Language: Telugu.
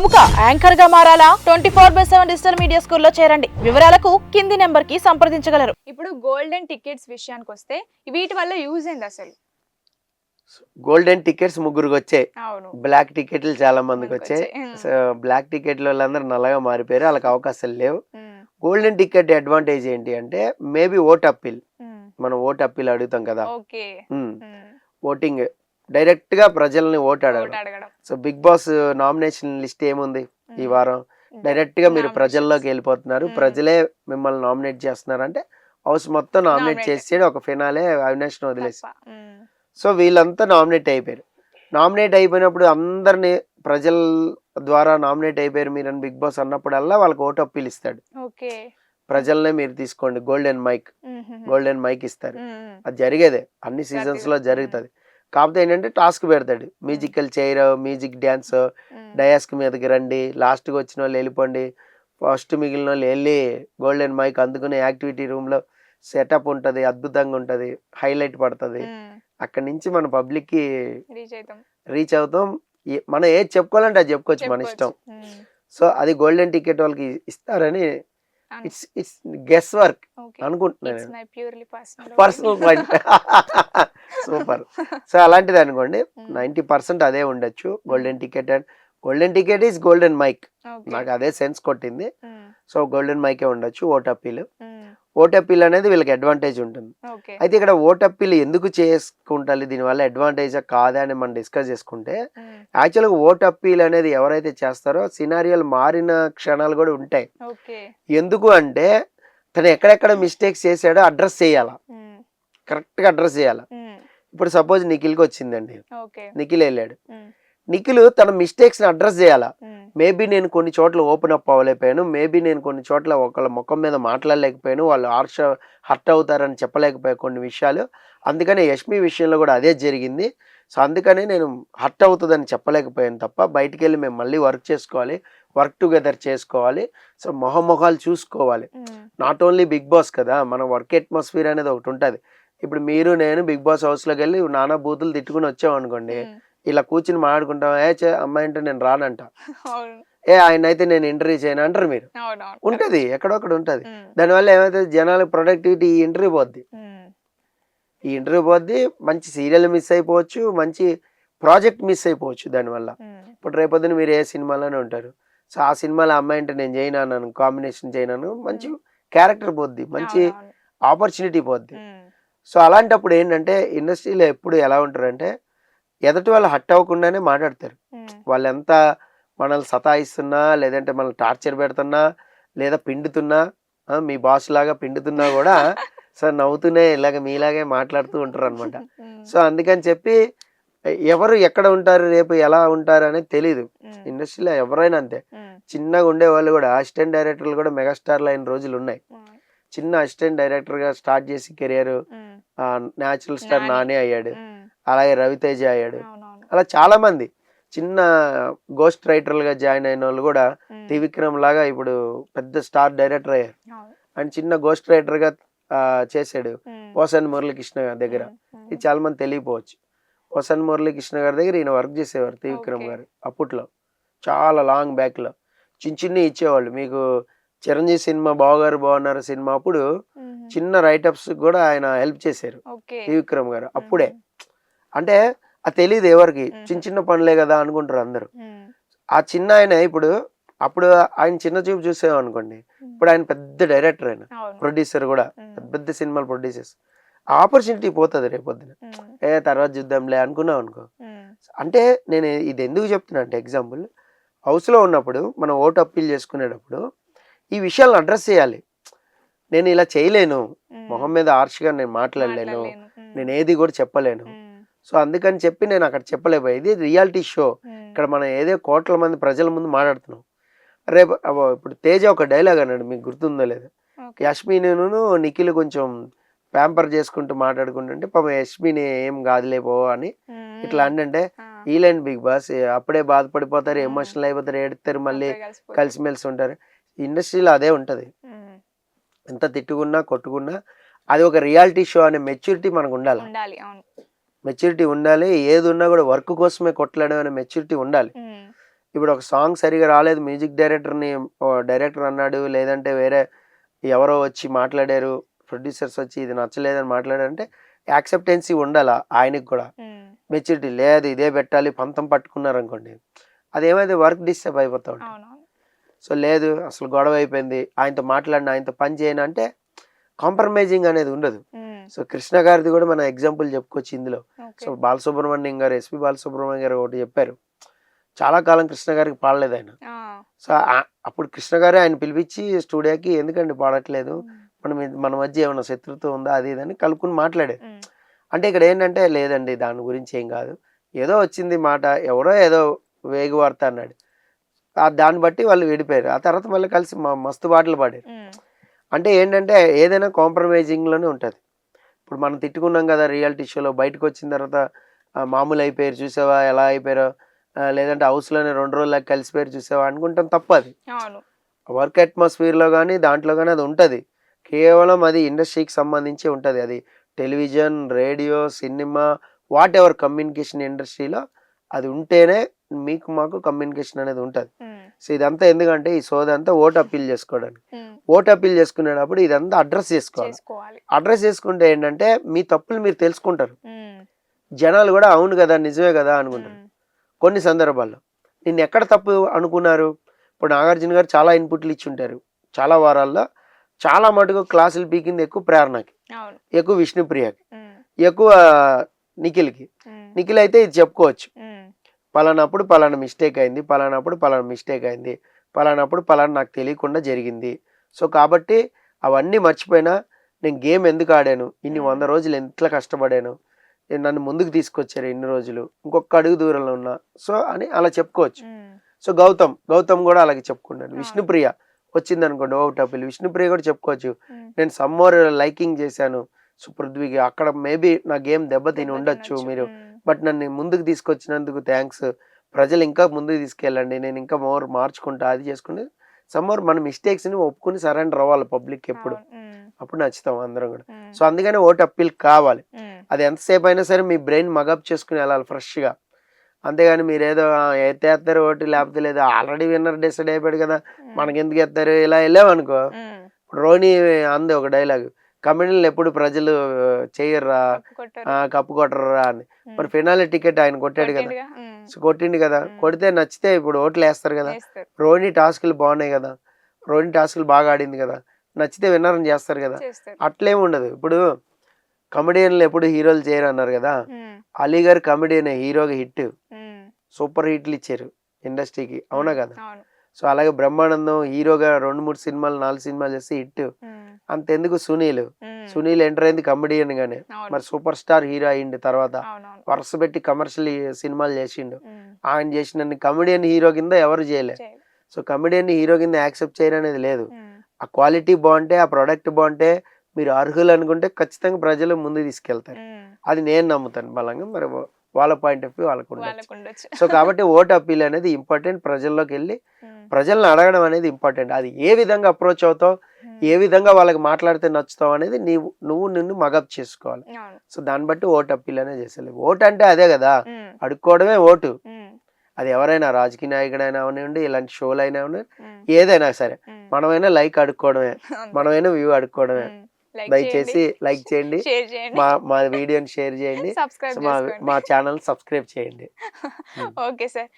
ప్రముఖ యాంకర్గా మారాలా? Twenty four by seven digital media స్కూల్లో చేరండి. వివరాలకు కింది నెంబర్కి సంప్రదించగలరు. ఇప్పుడు గోల్డెన్ టికెట్స్ విషయానికి వస్తే వీటి వల్ల యూజ్ ఏంది అసలు? గోల్డెన్ టికెట్స్ ముగ్గురికి వచ్చాయి బ్లాక్ టికెట్లు చాలా మందికి వచ్చాయి బ్లాక్ టికెట్ల వాళ్ళందరూ నల్లగా మారిపోయారు. వాళ్ళకి అవకాశాలు లేవు. గోల్డెన్ టికెట్ అడ్వాంటేజ్ ఏంటి అంటే మేబీ ఓట్ అప్పీల్. మనం ఓట్ అప్పీల్ అడుగుతాం కదా. ఓటింగ్. డైరెక్ట్గా ప్రజల్ని ఓట్ అడగడం so Bigg Boss nomination list ఏముంది ఈ వారం? డైరెక్ట్గా మీరు. ప్రజల్లోకి వెళ్ళిపోతున్నారు. ప్రజలే మిమ్మల్ని నామినేట్ చేస్తున్నారు. అంటే హౌస్ మొత్తం నామినేట్. చేసేది ఒక ఫినాలే అవినాష్ వదిలేసి. సో వీళ్ళంతా నామినేట్ అయిపోయారు. నామినేట్ అయిపోయినప్పుడు అందరిని ప్రజల ద్వారా నామినేట్ అయిపోయారు మీరు అని బిగ్ బాస్ అన్నప్పుడల్లా వాళ్ళకి ఓటు అప్పీల్ ఇస్తాడు. ఓకే. ప్రజల్నే మీరు తీసుకోండి. Golden mic. గోల్డెన్ మైక్ ఇస్తారు. అది జరిగేదే. అన్ని సీజన్స్లో జరుగుతుంది. కాకపోతే ఏంటంటే టాస్క్ పెడతాడు. మ్యూజికల్ చైర్ మ్యూజిక్ డ్యాన్స్ డయాస్క్ మీదకి రండి లాస్ట్కి వచ్చిన వాళ్ళు వెళ్ళిపోండి. ఫస్ట్ మిగిలిన వాళ్ళు వెళ్ళి గోల్డెన్ మైక్ అందుకునే యాక్టివిటీ రూమ్లో సెటప్ ఉంటుంది అద్భుతంగా ఉంటుంది హైలైట్ పడుతుంది. అక్కడి నుంచి మన పబ్లిక్కి రీచ్ అవుతాం. రీచ్ అవుతాం. ఏ- మనం ఏది చెప్పుకోవాలంటే అది చెప్పుకోవచ్చు మన ఇష్టం. సో అది గోల్డెన్ టికెట్ వాళ్ళకి ఇస్తారని ఇట్స్ ఇట్స్ గెస్ వర్క్. అనుకుంటున్నాను పర్సనల్ సూపర్ సో అలాంటిది అనుకోండి నైంటీ పర్సెంట్ అదే ఉండొచ్చు. Golden ticket and golden ticket is golden mike. నాకు అదే సెన్స్ కొట్టింది. సో గోల్డెన్ మైకే ఉండొచ్చు vote appeal. Um, vote appeal అనేది వీళ్ళకి అడ్వాంటేజ్ ఉంటుంది. అయితే ఇక్కడ ఓట్ అప్పీల్ ఎందుకు చేసుకుంటారు దీనివల్ల అడ్వాంటేజ్ కాదా అని మనం డిస్కస్ చేసుకుంటే యాక్చువల్గా ఓట్ అప్పీల్ అనేది ఎవరైతే చేస్తారో సినారియోలు మారిన క్షణాలు కూడా ఉంటాయి. ఎందుకు అంటే తను ఎక్కడెక్కడ మిస్టేక్స్ చేశాడో అడ్రస్ చేయాలా? కరెక్ట్గా అడ్రస్ చేయాలా? ఇప్పుడు సపోజ్ నిఖిల్కి వచ్చిందండి. నిఖిల్ వెళ్ళాడు. నిఖిల్ తన మిస్టేక్స్ని అడ్రస్ చేయాలా? మేబీ నేను కొన్ని చోట్ల ఓపెన్ అప్ అవ్వలేకపోయాను. మేబీ నేను కొన్ని చోట్ల ఒకళ్ళ ముఖం మీద మాట్లాడలేకపోయాను. వాళ్ళు హర్ష హర్ట్ అవుతారని చెప్పలేకపోయా కొన్ని విషయాలు. అందుకనే యష్మి విషయంలో కూడా అదే జరిగింది. సో అందుకనే నేను హర్ట్ అవుతుందని చెప్పలేకపోయాను తప్ప బయటికి వెళ్ళి మేము మళ్ళీ వర్క్ చేసుకోవాలి. వర్క్ టుగెదర్ చేసుకోవాలి. సో మొహమొహాలు చూసుకోవాలి. నాట్ ఓన్లీ బిగ్ బాస్ కదా మన వర్క్ అట్మాస్ఫియర్ అనేది ఒకటి ఉంటుంది. ఇప్పుడు మీరు నేను బిగ్ బాస్ హౌస్లోకి వెళ్ళి నానా బూతులు తిట్టుకుని వచ్చామనుకోండి. ఇలా కూర్చుని మాట్లాడుకుంటాం ఏ చే అమ్మాయి అంటే నేను రానంట. ఏ ఆయన అయితే నేను ఇంటర్వ్యూ చేయను అంటారు మీరు. ఉంటది ఎక్కడొక్కడ ఉంటది. దానివల్ల ఏమైతే జనాలకు ప్రొడక్టివిటీ ఈ ఇంటర్వ్యూ పోద్ది. ఈ ఇంటర్వ్యూ పోద్ది మంచి సీరియల్ మిస్ అయిపోవచ్చు మంచి ప్రాజెక్ట్ మిస్ అయిపోవచ్చు దానివల్ల. ఇప్పుడు రేపొద్దున మీరు ఏ సినిమాలోనే ఉంటారు. సో ఆ సినిమాలో అమ్మాయి అంటే నేను చేయనాను కాంబినేషన్ చేయనాను మంచి క్యారెక్టర్ పోద్ది మంచి. ఆపర్చునిటీ పోద్ది. సో అలాంటప్పుడు ఏంటంటే ఇండస్ట్రీలో ఎప్పుడు ఎలా ఉంటారంటే ఎదుటి వాళ్ళు హట్ అవ్వకుండానే మాట్లాడతారు. వాళ్ళు ఎంత మనల్ని సతాయిస్తున్నా లేదంటే మనల్ని టార్చర్ పెడుతున్నా లేదా పిండుతున్నా మీ బాస్ లాగా పిండుతున్నా కూడా సో నవ్వుతూనే ఇలాగ మీలాగే మాట్లాడుతూ ఉంటారు అనమాట సో అందుకని చెప్పి ఎవరు ఎక్కడ ఉంటారు రేపు ఎలా ఉంటారు అనేది తెలియదు ఇండస్ట్రీలో ఎవరైనా అంతే. చిన్నగా ఉండే వాళ్ళు కూడా అసిస్టెంట్ డైరెక్టర్లు కూడా మెగాస్టార్లు అయిన రోజులు ఉన్నాయి. చిన్న అసిస్టెంట్ డైరెక్టర్గా స్టార్ట్ చేసి కెరియర్ న్యాచురల్ స్టార్ నాని. అయ్యాడు. అలాగే రవితేజ అయ్యాడు. అలా చాలా మంది చిన్న గోస్ట్ రైటర్లుగా జాయిన్ అయిన వాళ్ళు కూడా త్రివిక్రమ్ లాగా ఇప్పుడు పెద్ద స్టార్ డైరెక్టర్ అయ్యారు. అండ్ చిన్న గోస్ట్ రైటర్గా ఆ, చేశాడు పోసన్ మురళీకృష్ణ గారి దగ్గర. ఇది చాలా మంది తెలియపోవచ్చు పోసన్ మురళీకృష్ణ గారి దగ్గర ఈయన వర్క్ చేసేవారు త్రివిక్రమ్. గారు అప్పట్లో. చాలా లాంగ్ బ్యాక్లో చిన్న చిన్న ఇచ్చేవాళ్ళు. మీకు చిరంజీవి సినిమా బావగారు బాగున్నారు సినిమా అప్పుడు చిన్న రైటప్స్ కూడా ఆయన హెల్ప్ చేశారు. త్రివిక్రమ్ గారు అప్పుడే. అంటే అది తెలియదు ఎవరికి. చిన్న చిన్న పనులే కదా అనుకుంటారు అందరూ. ఆ చిన్న ఆయన ఇప్పుడు అప్పుడు ఆయన చిన్న చూపు చూసాం అనుకోండి. ఇప్పుడు ఆయన పెద్ద డైరెక్టర్ ఆయన. ప్రొడ్యూసర్ కూడా పెద్ద పెద్ద సినిమాలు ప్రొడ్యూసర్స్ ఆపర్చునిటీ పోతుంది రేపొద్దున ఏ తర్వాత చూద్దాంలే అనుకున్నాం అనుకో. అంటే నేను ఇది ఎందుకు చెప్తున్నా అంటే ఎగ్జాంపుల్ హౌస్లో ఉన్నప్పుడు మనం ఓటు అప్పీల్ చేసుకునేటప్పుడు ఈ విషయాలను అడ్రస్ చేయాలి. నేను ఇలా చేయలేను. మొహం మీద హార్ష్గా నేను మాట్లాడలేను. నేను ఏది కూడా చెప్పలేను. సో అందుకని చెప్పి నేను అక్కడ చెప్పలేకపోయా. ఇది రియాలిటీ షో. ఇక్కడ మనం ఏదో కోట్ల మంది ప్రజల ముందు మాట్లాడుతున్నాం. రేపు ఇప్పుడు తేజ ఒక డైలాగ్ అన్నాడు మీకు గుర్తుందో లేదు. యష్మిను నిఖిల్ కొంచెం ప్యాంపర్ చేసుకుంటూ మాట్లాడుకుంటుంటే పాపం యష్మిని ఏం కాదులే పో అని ఇట్లా అంటే ఈలైన్ బిగ్ బాస్ అప్పుడే బాధపడిపోతారు. ఎమోషనల్ అయిపోతారు ఏడుతారు మళ్ళీ. కలిసిమెలిసి ఉంటారు. ఇండస్ట్రీలో అదే ఉంటది. ఎంత తిట్టుకున్నా కొట్టుకున్నా అది ఒక రియాలిటీ షో అనే మెచ్యూరిటీ మనకు ఉండాలి? మెచ్యూరిటీ ఉండాలి. ఏది ఉన్నా కూడా వర్క్ కోసమే కొట్టలేడం అనే మెచ్యూరిటీ ఉండాలి. ఇప్పుడు ఒక సాంగ్ సరిగా రాలేదు మ్యూజిక్ డైరెక్టర్ని డైరెక్టర్ అన్నాడు లేదంటే వేరే ఎవరో వచ్చి మాట్లాడారు ప్రొడ్యూసర్స్ వచ్చి ఇది నచ్చలేదని మాట్లాడారంటే యాక్సెప్టెన్సీ ఉండాలా ఆయనకి కూడా? మెచ్యూరిటీ లేదు ఇదే పెట్టాలి పంతం పట్టుకున్నారు అనుకోండి అదేమైతే వర్క్ డిస్టర్బ్ అయిపోతా ఉంటుంది. సో లేదు అసలు గొడవ అయిపోయింది ఆయనతో మాట్లాడిన ఆయనతో పని చేయను అంటే కాంప్రమైజింగ్ అనేది ఉండదు. సో కృష్ణ గారిది కూడా మన ఎగ్జాంపుల్ చెప్పుకోవచ్చు ఇందులో. సో బాలసుబ్రహ్మణ్యం గారు ఎస్పి బాలసుబ్రహ్మణ్యం గారు ఒకటి చెప్పారు. చాలా కాలం కృష్ణ గారికి పాడలేదు ఆయన. సో అప్పుడు కృష్ణ గారే ఆయన పిలిపించి స్టూడియోకి ఎందుకండి పాడట్లేదు? మన మన మధ్య ఏమైనా శత్రుత్వం ఉందా? అది ఇదని కలుపుకుని మాట్లాడారు. అంటే ఇక్కడ ఏంటంటే లేదండి దాని గురించి ఏం కాదు. ఏదో వచ్చింది మాట ఎవరో ఏదో వేగు వార్త అన్నాడు. ఆ దాన్ని బట్టి వాళ్ళు విడిపోయారు. ఆ తర్వాత మళ్ళీ కలిసి మస్తు పాటలు పాడారు. అంటే ఏంటంటే ఏదైనా కాంప్రమైజింగ్లోనే ఉంటుంది. ఇప్పుడు మనం తిట్టుకున్నాం కదా రియాలిటీ షోలో బయటకు వచ్చిన తర్వాత మామూలు అయిపోయారు చూసావా? ఎలా అయిపోయారో? లేదంటే హౌస్లోనే రెండు రోజులకు కలిసిపోయారు చూసావా? అనుకుంటాం తప్పు అది వర్క్ అట్మాస్ఫియర్లో కానీ దాంట్లో కానీ అది ఉంటుంది. కేవలం అది ఇండస్ట్రీకి సంబంధించి ఉంటుంది. అది television radio cinema whatever communication ఇండస్ట్రీలో అది ఉంటేనే మీకు మాకు కమ్యూనికేషన్ అనేది ఉంటుంది. సో ఇదంతా ఎందుకంటే ఈ సోదంతా ఓటు అప్పీల్ చేసుకోవడానికి. ఓటు అప్పీల్ చేసుకునేటప్పుడు ఇదంతా అడ్రస్ చేసుకోవాలి. అడ్రస్ చేసుకుంటే ఏంటంటే మీ తప్పులు మీరు తెలుసుకుంటారు. జనాలు కూడా అవును కదా నిజమే కదా అనుకుంటారు. కొన్ని సందర్భాల్లో నిన్ను ఎక్కడ తప్పు అనుకున్నారు? ఇప్పుడు నాగార్జున గారు చాలా ఇన్పుట్లు ఇచ్చి ఉంటారు చాలా వారాల్లో చాలా మటుకు క్లాసులు పీకింది ఎక్కువ ప్రేరణకి. ఎక్కువ విష్ణుప్రియకి. ఎక్కువ నిఖిల్కి. నిఖిల్ అయితే ఇది చెప్పుకోవచ్చు. పలానప్పుడు పలానా మిస్టేక్ అయింది పలానప్పుడు పలానా మిస్టేక్ అయింది పలానప్పుడు పలానా నాకు తెలియకుండా జరిగింది. సో కాబట్టి అవన్నీ మర్చిపోయినా నేను గేమ్ ఎందుకు ఆడాను? ఇన్ని వంద రోజులు ఎంత కష్టపడాను? నేను నన్ను ముందుకు తీసుకొచ్చారు ఇన్ని రోజులు. ఇంకొక అడుగు దూరంలో ఉన్నా. సో అని అలా చెప్పుకోవచ్చు. సో గౌతమ్ గౌతమ్ కూడా అలాగే చెప్పుకున్నాడు. అవును. విష్ణుప్రియ వచ్చింది అనుకోండి ఓ టపిల్. విష్ణుప్రియ కూడా చెప్పుకోవచ్చు. నేను సమ్మోర్ లైకింగ్ చేశాను. సో పృథ్వీకి అక్కడ మేబీ నా గేమ్ దెబ్బతిని ఉండొచ్చు. మీరు. బట్ నన్ను ముందుకు తీసుకొచ్చినందుకు థ్యాంక్స్. ప్రజలు ఇంకా ముందుకు తీసుకెళ్ళండి. నేను ఇంకా మోర్ మార్చుకుంటా అది చేసుకుంటే సమ్మోర్ మన మిస్టేక్స్ని ఒప్పుకుని సరెండర్ అవ్వాలి పబ్లిక్ ఎప్పుడు. అప్పుడు నచ్చుతాం అందరం కూడా. సో అందుకని ఓటు అప్పీల్ కావాలి. అది ఎంతసేపు అయినా సరే మీ బ్రెయిన్ మగప్ చేసుకుని వెళ్ళాలి ఫ్రెష్గా అంతేగాని మీరు ఏదో ఎత్తేస్తారు ఓటు లేకపోతే లేదు ఆల్రెడీ విన్నర్ డిసైడ్ అయిపోయాడు కదా. ఉమ్, మనకి ఎందుకు ఎత్తారు? ఇలా వెళ్ళామనుకో. రోని అంది ఒక డైలాగ్ కమెడీలు ఎప్పుడు ప్రజలు చేయర్రా కప్పు కొట్టారు. అని. మరి ఫినాలి టికెట్ ఆయన కొట్టాడు కదా. కొట్టిండు కదా. కొడితే నచ్చితే ఇప్పుడు ఓట్లు వేస్తారు కదా. రోని టాస్క్లు బాగున్నాయి కదా. రోని టాస్క్లు బాగా ఆడింది కదా. నచ్చితే విన్నరం చేస్తారు కదా. చేస్తారు. అట్లేం ఉండదు. ఇప్పుడు కమెడియన్లు ఎప్పుడు హీరోలు చేయరు అన్నారు కదా. అలీ గారు కమెడియన్ హీరోగా హిట్. సూపర్ హిట్లు ఇచ్చారు ఇండస్ట్రీకి. అవునా కదా. సో అలాగే బ్రహ్మానందం హీరోగా రెండు మూడు సినిమాలు నాలుగు సినిమాలు చేసి హిట్. అంతెందుకు సునీల్? సునీల్ ఎంటర్ అయింది కమెడియన్ గానే. మరి సూపర్ స్టార్ హీరో అయింది తర్వాత. వరుస పెట్టి కమర్షియల్ సినిమాలు చేసిండు. ఆయన చేసిన కమెడియన్ హీరో కింద ఎవరు చేయలే. సో కమెడియన్ హీరో కింద యాక్సెప్ట్ చేయడం అనేది లేదు. ఆ క్వాలిటీ బాగుంటే ఆ ప్రోడక్ట్ బాగుంటే మీరు అర్హులు అనుకుంటే ఖచ్చితంగా ప్రజలు ముందు తీసుకెళ్తారు. అది నేను నమ్ముతాను బలంగా. మరి వాళ్ళ పాయింట్ ఆఫ్ వ్యూ వాళ్ళకు ఉండొచ్చు. సో కాబట్టి ఓట్ అప్పీల్ అనేది ఇంపార్టెంట్ ప్రజల్లోకి వెళ్ళి ప్రజల్ని అడగడం అనేది ఇంపార్టెంట్ అది ఏ విధంగా అప్రోచ్ అవుతావు ఏ విధంగా వాళ్ళకి మాట్లాడితే నచ్చుతావు అనేది నీవు నువ్వు నిన్ను మగప్ చేసుకోవాలి. సో దాన్ని బట్టి ఓట్ అప్పీల్ అనేది చేసేది ఓట్ అంటే అదే కదా. అడుక్కోవడమే ఓటు. అది ఎవరైనా రాజకీయ నాయకుడైనా అవనివ్వండి ఇలాంటి షోలు అయినా అవనివ్వండి ఏదైనా సరే. మనమైనా లైక్ అడుక్కోవడమే. మనమైనా వ్యూ అడుక్కోవడమే. దయచేసి లైక్ చేయండి. మా మా వీడియోని షేర్ చేయండి. మా ఛానల్ సబ్స్క్రైబ్ చేయండి. Okay sir